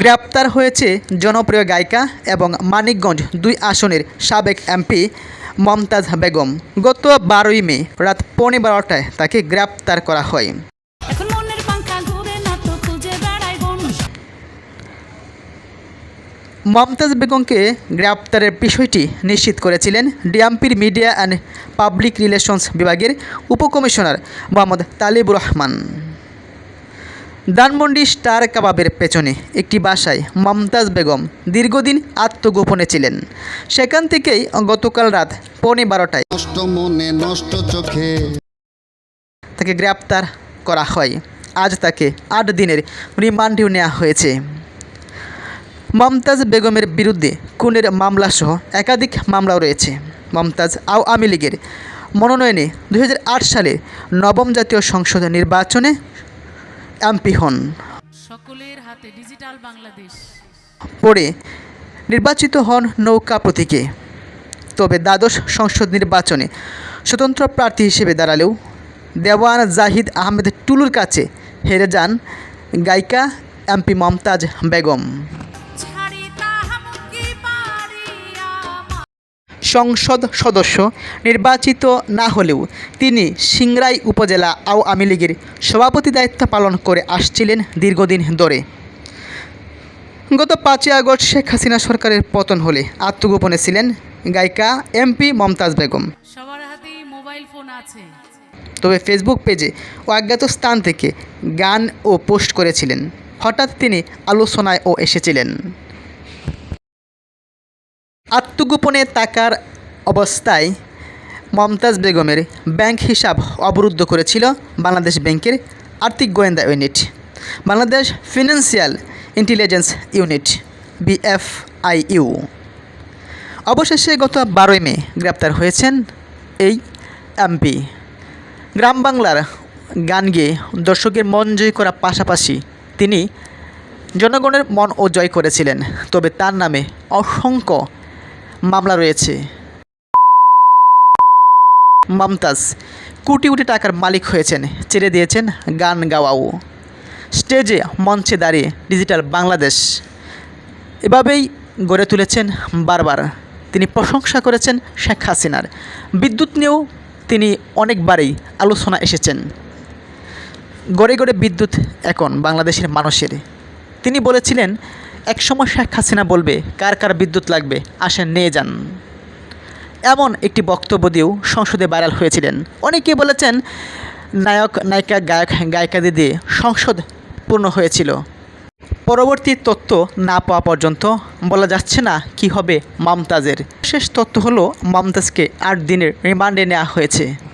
গ্রেপ্তার হয়েছে জনপ্রিয় গায়িকা এবং মানিকগঞ্জ দুই আসনের সাবেক এমপি মমতাজ বেগম। গত বারোই মে রাত পৌনে বারোটায় তাকে গ্রেপ্তার করা হয়। মমতাজ বেগমকে গ্রেপ্তারের বিষয়টি নিশ্চিত করেছিলেন ডিএমপির মিডিয়া অ্যান্ড পাবলিক রিলেশনস বিভাগের উপকমিশনার মোহাম্মদ তালিবুর রহমান। ধানমন্ডি স্টার কাবাবের পেছনে একটি বাসায় মমতাজ বেগম দীর্ঘদিন আত্মগোপনে ছিলেন। সেখান থেকেই গতকাল রাত পৌনে বারোটায় নষ্ট মনে নষ্ট চোখে। তাকে গ্রেপ্তার করা হয়। আজ তাকে আট দিনের রিমান্ডেও নেওয়া হয়েছে। মমতাজ বেগমের বিরুদ্ধে খুনের মামলাসহ একাধিক মামলাও রয়েছে। মমতাজ আওয়ামী লীগের মনোনয়নে দু হাজার আট সালে নবম জাতীয় সংসদ নির্বাচনে এমপি হন। সকলের হাতে ডিজিটাল বাংলাদেশ। পরে নির্বাচিত হন নৌকা প্রতীকে। তবে দ্বাদশ সংসদ নির্বাচনে স্বতন্ত্র প্রার্থী হিসেবে দাঁড়ালেও দেওয়ান জাহিদ আহমেদ টুলুর কাছে হেরে যান গায়িকা এমপি মমতাজ বেগম। সংসদ সদস্য নির্বাচিত না হলেও তিনি সিংরাই উপজেলা আওয়ামী লীগের সভাপতি দায়িত্ব পালন করে আসছিলেন দীর্ঘদিন ধরে। গত পাঁচই আগস্ট শেখ হাসিনা সরকারের পতন হলে আত্মগোপনে ছিলেন গায়িকা এমপি মমতাজ বেগম। সবার হাতেই মোবাইল ফোন আছে। তবে ফেসবুক পেজে ও অজ্ঞাত স্থান থেকে গান ও পোস্ট করেছিলেন। হঠাৎ তিনি আলোচনায় ও এসেছিলেন। আত্মগোপনে থাকার অবস্থায় মমতাজ বেগমের ব্যাংক হিসাব অবরুদ্ধ করেছিল বাংলাদেশ ব্যাংকের আর্থিক গোয়েন্দা unit, Bangladesh financial intelligence unit, BFIU. অবশেষে গত বারোই মে গ্রেপ্তার হয়েছেন এই এমপি। গ্রাম বাংলার গান গেয়ে দর্শকের মন জয় করার পাশাপাশি তিনি জনগণের মন ও জয় করেছিলেন, তবে তার নামে অসংখ্য মামলা রয়েছে। মমতাজ, কোটি কোটি টাকার মালিক হয়েছেন, ছেড়ে দিয়েছেন গান গাওয়াও। স্টেজে, মঞ্চে দাঁড়িয়ে ডিজিটাল বাংলাদেশ। এভাবেই গড়ে তুলেছেন বারবার। তিনি প্রশংসা করেছেন শেখ হাসিনার। বিদ্যুৎ নিয়েও তিনি অনেকবারই আলোচনা এসেছেন। গড়ে গড়ে বিদ্যুৎ এখন বাংলাদেশের মানুষের। তিনি বলেছিলেন একসময় শেখ হাসিনা বলবে, কার কার বিদ্যুৎ লাগবে? আসেন, নিয়ে যান। এমন একটি বক্তব্য দিয়েও সংসদে ভাইরাল হয়েছিলেন। অনেকে বলেছেন, নায়ক, নায়িকা, গায়ক গায়িকাদের দিয়ে সংসদ পূর্ণ হয়েছিল। পরবর্তী তথ্য না পাওয়া পর্যন্ত বলা যাচ্ছে না কি হবে মমতাজের। শেষ তথ্য হলো, মমতাজকে আট দিনের রিমান্ডে নেওয়া হয়েছে।